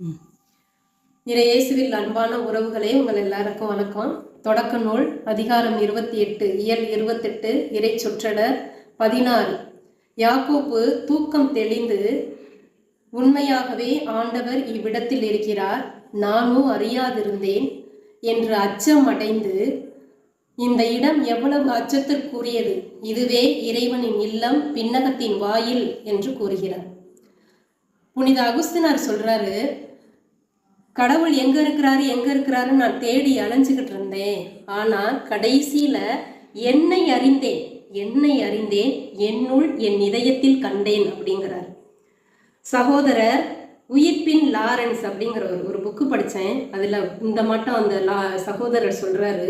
இறை இயேசுவில் அன்பான உறவுகளே உங்கள் எல்லாருக்கும் வணக்கம். தொடக்க நூல் அதிகாரம் இருபத்தி எட்டு இயல் இருபத்தெட்டு இறை சொற்றடர் பதினாறு. யாக்கோப்பு தூக்கம் தெளிந்து உண்மையாகவே ஆண்டவர் இவ்விடத்தில் இருக்கிறார் நானும் அறியாதிருந்தேன் என்று அச்சம் அடைந்து இந்த இடம் எவ்வளவு அச்சத்திற்குரியது இதுவே இறைவனின் இல்லம் பின்னகத்தின் வாயில் என்று கூறுகிறார். புனித அகுஸ்தினார் சொல்றாரு கடவுள் எங்க இருக்கிறாரு எங்க இருக்கிறாருன்னு நான் தேடி அலைஞ்சுக்கிட்டு இருந்தேன். ஆனா கடைசியில என்னை அறிந்தேன் என்னை அறிந்தேன் என்னுள் என் இதயத்தில் கண்டேன் அப்படிங்கிறார். சகோதரர் உயிர்ப்பின் லாரன்ஸ் அப்படிங்கிற ஒரு ஒரு புக்கு படித்தேன் அதில் இந்த மட்டும் அந்த லா சகோதரர் சொல்கிறாரு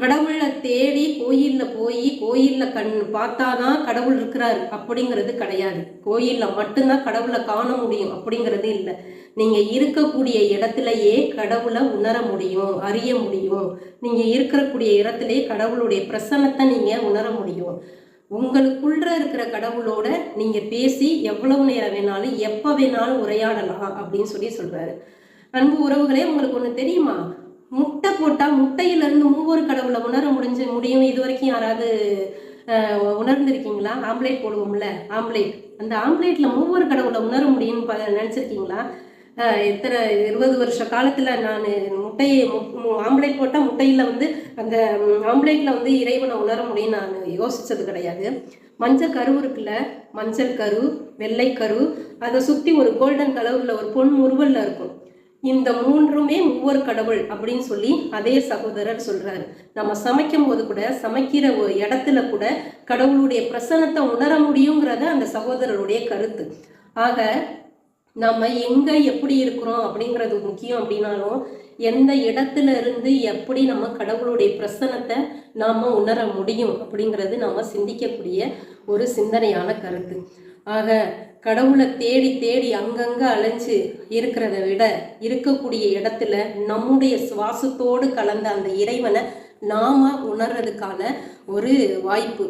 கடவுளை தேடி கோயிலில் போய் கோயிலில் கண் பார்த்தாதான் கடவுள் இருக்கிறார் அப்படிங்கிறது கிடையாது. கோயிலில் மட்டும்தான் கடவுளை காண முடியும் அப்படிங்கிறது இல்லை. நீங்கள் இருக்கக்கூடிய இடத்துலையே கடவுளை உணர முடியும் அறிய முடியும். நீங்கள் இருக்கக்கூடிய இடத்துலையே கடவுளுடைய பிரசன்னத்தை நீங்கள் உணர முடியும். உங்களுக்குள்ள இருக்கிற கடவுளோட நீங்கள் பேசி எவ்வளவு நேரம் வேணாலும் எப்போ வேணாலும் உரையாடலாம் அப்படின்னு சொல்லி சொல்கிறாரு அன்பு உறவுகளே உங்களுக்கு ஒன்று தெரியுமா? முட்டை போட்டால் முட்டையிலேருந்து மூவர் கடவுளை உணர முடிஞ்சு முடியும். இது வரைக்கும் யாராவது உணர்ந்திருக்கீங்களா? ஆம்லேட் போடுவோம்ல ஆம்லேட். அந்த ஆம்லேட்டில் மூவொரு கடவுளை உணர முடியும்னு நினச்சிருக்கீங்களா? எத்தனை இருபது வருஷ காலத்தில் நான் முட்டையை ஆம்லேட் போட்டால் முட்டையில் வந்து அந்த ஆம்லேட்டில் வந்து இறைவனை உணர முடியும் நான் யோசித்தது கிடையாது. மஞ்சள் கரு இருக்குல்ல மஞ்சள் கரு வெள்ளை கரு அதை சுற்றி ஒரு கோல்டன் கலரில் ஒரு பொன் முருவலில் இருக்கும். இந்த மூன்றுமே ஒவ்வொரு கடவுள் அப்படின்னு சொல்லி அதே சகோதரர் சொல்றாரு. நம்ம சமைக்கும் போது கூட சமைக்கிற ஒரு இடத்துல கூட கடவுளுடைய பிரசனத்தை உணர முடியுங்கிறத அந்த சகோதரருடைய கருத்து. ஆக நம்ம எங்க எப்படி இருக்கிறோம் அப்படிங்கிறது முக்கியம் அப்படின்னாலும் எந்த இடத்துல இருந்து எப்படி நம்ம கடவுளுடைய பிரசனத்தை நாம் உணர முடியும் அப்படிங்கிறது நம்ம சிந்திக்கக்கூடிய ஒரு சிந்தனையான கருத்து. ஆக கடவுளை தேடி தேடி அங்கங்கே அலைஞ்சு இருக்கிறத விட இருக்கக்கூடிய இடத்துல நம்முடைய சுவாசத்தோடு கலந்த அந்த இறைவனை நாம உணர்றதுக்கான ஒரு வாய்ப்பு.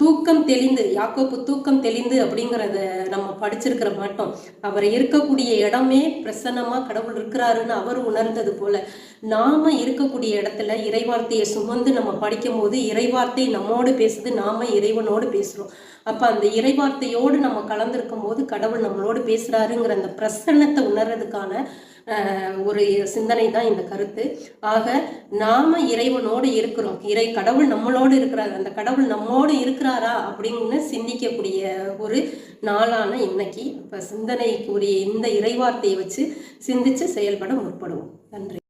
தூக்கம் தெளிந்து யாக்கோப்பு தூக்கம் தெளிந்து அப்படிங்கிறத நம்ம படிச்சிருக்கிற மாட்டோம். அவர் இருக்கக்கூடிய இடமே பிரசன்னமாக கடவுள் இருக்கிறாருன்னு அவர் உணர்ந்தது போல நாம இருக்கக்கூடிய இடத்துல இறைவார்த்தையை சுமந்து நம்ம படிக்கும் போது இறைவார்த்தை நம்மோடு பேசுது நாம இறைவனோடு பேசுகிறோம் அப்போ அந்த இறைவார்த்தையோடு நம்ம கலந்துருக்கும் போது கடவுள் நம்மளோடு பேசுகிறாருங்கிற அந்த பிரசன்னத்தை உணர்றதுக்கான ஒரு சிந்தனை தான் இந்த கருத்து. ஆக நாம இறைவனோடு இருக்கிறோம். இறை கடவுள் நம்மளோடு இருக்கிறார். அந்த கடவுள் நம்மோடு இருக்கிறாரா அப்படின்னு சிந்திக்கக்கூடிய ஒரு நாளான இன்னைக்கு. இப்போ சிந்தனைக்குரிய இந்த இறைவார்த்தையை வச்சு சிந்திச்சு செயல்பட முற்படுவோம். நன்றி.